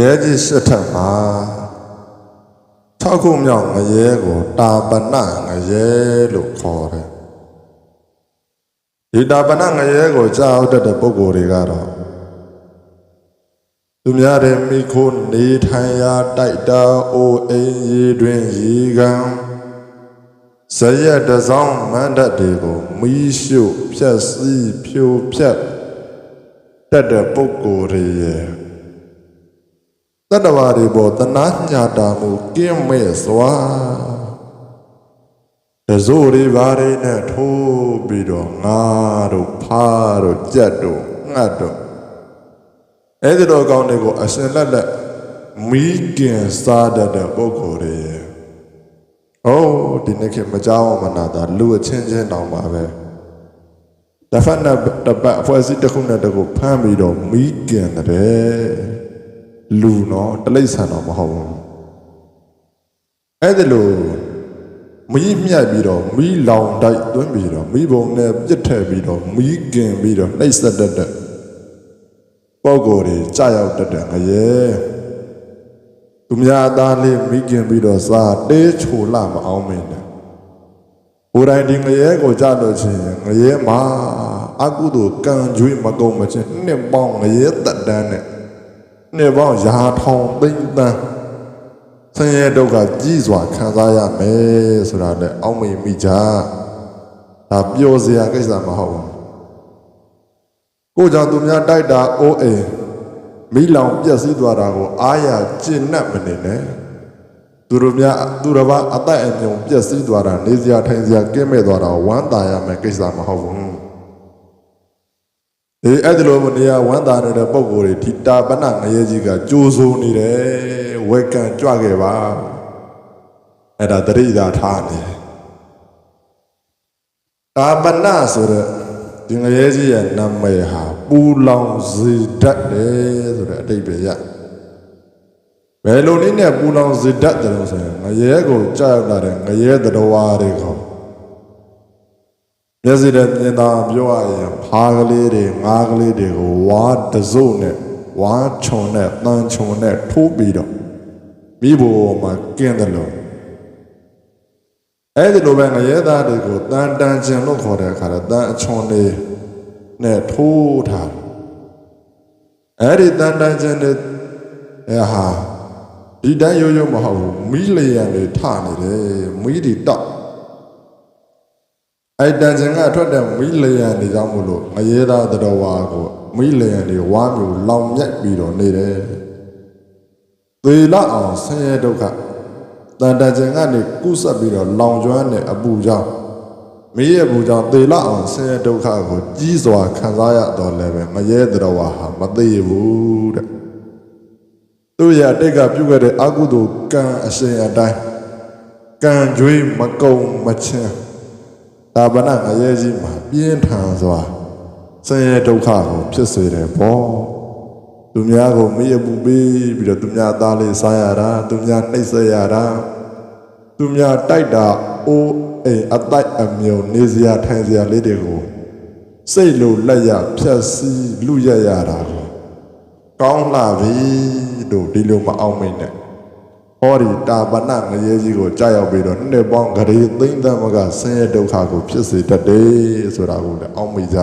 ရဲကြီးရှစ်ထပ်မှာ၆ခုမြောက်ငရဲကိုတာပနငရဲလို့ခေါ်တယ်ဒီတာပနငရဲကိုကြားဟုတ်တဲ့ပုဂ္ဂိုလ်တွေကတော့သူများတဲ့မိခိုးနေထိုင်ရာတိုက်တာအိုအိမ်ရီတွင်ရီကံဇရက်တစောင်းမန္တတ်တွေကိုမီးရှို့ဖြက်စီးဖြိုဖြက်တတ်တဲ့ပုဂ္ဂိုလ်တွေရဲ့ တတ္တဝါတွေပေါ်တနာညာတာမှုကင်းမဲ့စွာတစိုးတွေဘာတွေနဲ့ထိုးပြီးတော့ငါတို့ဖားတို့ကြက်တို့ငှက်တို့အဲ့ဒီတော့ကောင်းတွေကိုအစင်လက်လက်မီးကင်စားတတ်တဲ့ပုဂ္ဂိုလ်တွေရဲ့ဟောဒီနေ့ခေတ်မကြောက်မနာတာလူအချင်းချင်းတောင်ပါပဲတစ်ဖက်နဲ့တစ်ပတ်အဖွဲ့အစည်းတစ်ခုနဲ့တစ်ခုဖမ်းပြီးတော့မီးကင်တဲ့ လူနော်တလိษံတော့မဟုတ်ဘူးအဲ့ဒါလို့မီးမြတ်ပြီးတော့မီးလောင်တိုက်သွင်းပြီးတော့မီးပုံနဲ့ပြစ်ထည့်ပြီးတော့မီးကင်ပြီးတော့နှိပ်စက်တတ်တဲ့ပုံကိုယ်တွေကြာရောက်တတ်တဲ့ငရဲသူများသားလေးမီးကင်ပြီးတော့စားတေးချိုလာမအောင်မင်းနဲ့ဟိုတိုင်းဒီငရဲကိုကြာလို့ချင်းငရဲမှာအကုသို့ကံကြွေးမကုန်မချင်းနှစ်ပေါင်းငရဲတက်တန်းနဲ့ နှစ်ပေါင်းရာထောင်သိမ့်တန်းဆင်းရဲဒုက္ခကြီးစွာခံစားရမယ်ဆိုတာလည်းအောက်မေ့မိကြဒါပြောစရာကိစ္စမဟုတ်ဘူးကိုကြောင့်သူများတိုက်တာအိုးအိမ်မိလောင်ပြက်စီးသွားတာကိုအားရကျင့်납မနေနဲ့သူတို့များသူတစ်ပါးအသက်အမြုံပြက်စီးသွားတာနေစရာထိုင်စရာကင်းမဲ့သွားတာဝမ်းသာရမယ်ကိစ္စမဟုတ်ဘူး ဒီအဲ့ဒီလိုနေရာဝမ်းသာနေတဲ့ပုံကိုယ်တွေဒီတာပနငရဲကြီးကကြိုးစိုးနေတယ်ဝက်ကန်ကြွခဲ့ပါအဲ့ဒါတရိသာထားနေတယ်တာပနဆိုတဲ့ဒီငရဲကြီးရဲ့နာမည်ဟာပူလောင်စေတတ်တယ်ဆိုတဲ့အတိတ်ပဲရဘယ်လိုနည်းနဲ့ပူလောင်စေတတ်တယ်လို့ဆိုရင်ငရဲကိုကြောက်လာတဲ့ငရဲတတော်ဝါတွေခေါ် မျက်စိနဲ့မြင်သာပြောရရင်ဖားကလေးတွေငါးကလေးတွေကိုဝါတစုပ်နဲ့ဝါခြုံနဲ့တန်ခြုံနဲ့ထိုးပြီးတော့မိဘမှာကင်းတယ်လို့အဲ့ဒီလိုပဲငရဲသားတွေကိုတန်တန်ကျင်လို့ခေါ်တဲ့အခါတော့တန်အချွန်လေးနဲ့ထိုးထားအဲ့ဒီတန်တန်ကျင်တဲ့အဲဟာဒီတိုင်းရိုးရိုးမဟုတ်ဘူးမီးလျံတွေထနေတယ်မီးတွေတောက် အဲ့တန်စင်ကထွက်တဲ့မီးလျံတွေကြောင့်မို့လို့ငရဲသားတတော်ဝါကိုမီးလျံတွေဝါမျိုးလောင်မြတ်ပြီးတော့နေတယ်။သေလအောင်ဆင်းရဲဒုက္ခတန်တန်စင်ကနေကုဆက်ပြီးတော့လောင်ကျွမ်းတဲ့အပူကြောင့်မီးရဲ့ပူကြောင့်သေလအောင်ဆင်းရဲဒုက္ခကိုကြီးစွာခံစားရတော့လည်းပဲငရဲတတော်ဝါဟာမသေးဘူးတဲ့။သူ့ရဲ့အတိတ်ကပြုခဲ့တဲ့အကုသိုလ်ကံအရှင်အတိုင်းကံကြွေးမကုံမချင်း ဒါဗနငရဲကြီးမှာပြင်းထန်စွာဆင်းရဲဒုက္ခကိုဖြစ်စေတယ်ပေါ့သူများကိုမရပူပေးပြီးတော့သူများသားလေးစားရတာသူများနှိပ်စက်ရတာသူများတိုက်တာအိုးအိမ်အတိုက်အမြုံနေစရာထိုင်စရာလေးတွေကိုစိတ်လိုလက်ရဖြက်စီးလူရရတာကိုကောင်းလာပြီတို့ဒီလိုမအောင်မိတ်နဲ့ ဟောဒီတာပနငရဲကြီးကိုကြားရောက်ပြီးတော့နှစ်ပေါင်းဂရေသိမ့်သမကဆင်းရဲဒုက္ခကိုဖြစ်စေတတ်တယ်ဆိုတာကိုလည်းအောက်မိကြ